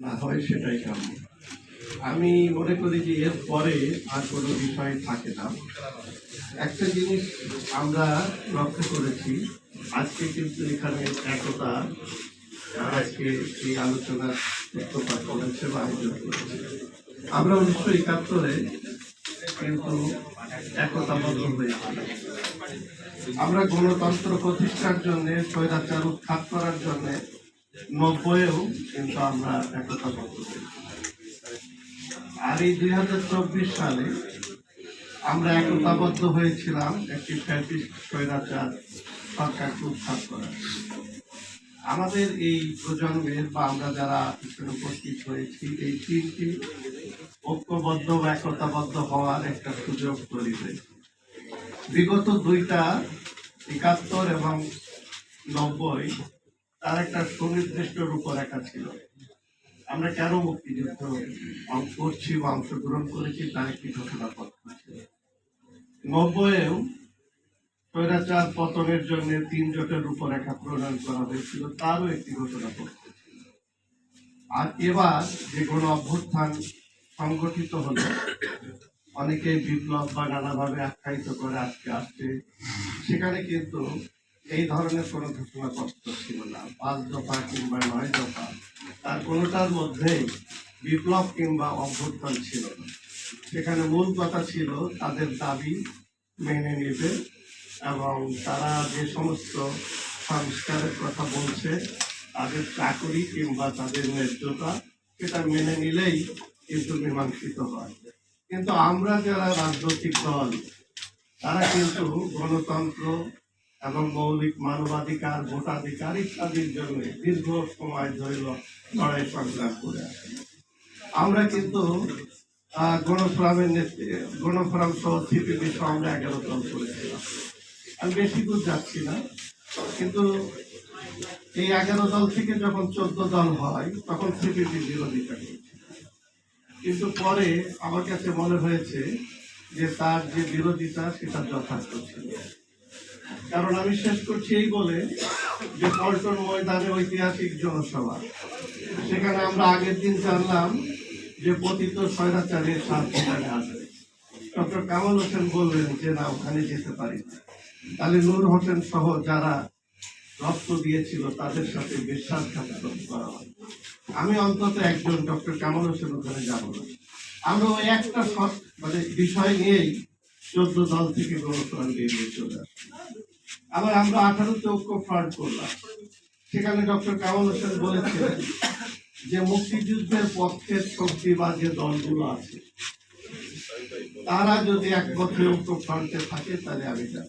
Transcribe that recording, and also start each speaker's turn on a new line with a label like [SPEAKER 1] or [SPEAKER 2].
[SPEAKER 1] না হয় সেটাই কাম্য আমি মনে করি যে এর পরে আর কোনো বিষয় থাকে না। একটা জিনিস আমরা লক্ষ্য করেছি, আজকে কিন্তু এখানে একতা আজকে এই আলোচনার সূত্রপাত করেছে বা আয়োজন করেছে। আমরা উনিশশো একাত্তরে কিন্তু একতাবদ্ধ হয়েছি। আমরা গণতন্ত্র প্রতিষ্ঠার জন্যে, স্বৈরাচার উৎখাত করার জন্য কিন্তু আমরা হয়েছি আর এই দুই চব্বিশ সালে আমরা একতাবদ্ধ হয়েছিলাম একটি স্বৈরাচার সরকারকে করার। আমাদের এই প্রজন্মের বা আমরা যারা উপস্থিত হয়েছি, এই তিনটি ঐক্যবদ্ধ বা একতাবদ্ধ হওয়ার একটা সুযোগ তৈরি হয়েছে। বিগত দুইটা একাত্তর এবং নব্বই তার একটা সুনির্দিষ্ট রূপরেখা ছিল। আমরা কেন মুক্তিযুদ্ধ করছি বা অংশগ্রহণ করেছি তার একটি ঘোষণাপত্র ছিল। নব্বইয়েও স্বৈরাচার পতনের জন্য তিন জোটের রূপরেখা প্রণয়ন করা হয়েছিল, তারও একটি ঘোষণাপত্র ছিল। আর এবার যে কোনো অভ্যুত্থান সংগঠিত হলো অনেকে বিপ্লব বা নানাভাবে আখ্যায়িত করে আজকে আসছে, সেখানে কিন্তু এই ধরনের কোনো ঘোষণাপত্র ছিল না পাঁচ দফা কিংবা নয় দফা, তার কোনোটার মধ্যেই বিপ্লব কিংবা অভ্যুত্থান ছিল না। সেখানে মূল কথা ছিল তাদের দাবি মেনে নেবে এবং তারা যে সমস্ত সংস্কারের কথা বলছে, তাদের চাকরি কিংবা তাদের ন্যায্যতা, সেটা মেনে নিলেই কিন্তু মীমাংসিত হয়। কিন্তু আমরা যারা রাজনৈতিক দল, তারা কিন্তু গণতন্ত্র এবং মৌলিক মানবাধিকার, ভোটাধিকার ইত্যাদির জন্য দীর্ঘ সময় ধরে লড়াই সংগ্রাম করে আমরা কিন্তু গণফোরামের গণফোরাম সহ সিপিবি সহ আমরা এগারো দল করেছিলাম। আমি বেশি দূর যাচ্ছি না, কিন্তু এই এগারো দল থেকে যখন চোদ্দ দল হয়, তখন সিপিবি বিরোধিতা করেছে। কিন্তু পরে আমার কাছে মনে হয়েছে যে তার যে বিরোধিতা, সেটা যথার্থ ছিল। কারণ আমি শেষ করছি এই বলে যে পল্টন ময়দানে ঐতিহাসিক জনসভা। সেখানে আমরা আগের দিন জানলাম যে পতিত স্বৈরাচারের সাত সেখানে আসবে ডক্টর কামাল হোসেন বললেন যে, না, ওখানে যেতে পারি তাহলে নূর হোসেন সহ যারা রক্ত দিয়েছিল, তাদের সাথে বিশ্বাসঘাতকতা করা হয়। আমি অন্তত একজন ডক্টর কামাল হোসেন ওখানে যাব না। আমরা ওই একটা মানে বিষয় নিয়েই চোদ্দ দল থেকে গণতন্ত্র এগিয়ে চলে আবার আমরা আঠারোতে ঐক্য ফ্রন্ট করলাম। সেখানে ডক্টর কামাল হোসেন বলেছিলেন যে মুক্তিযুদ্ধের পক্ষের শক্তি বা যে দলগুলো আছে। তারা যদি এক বছর ঐক্য ফ্রন্টে থাকে, তাহলে আমি যাব।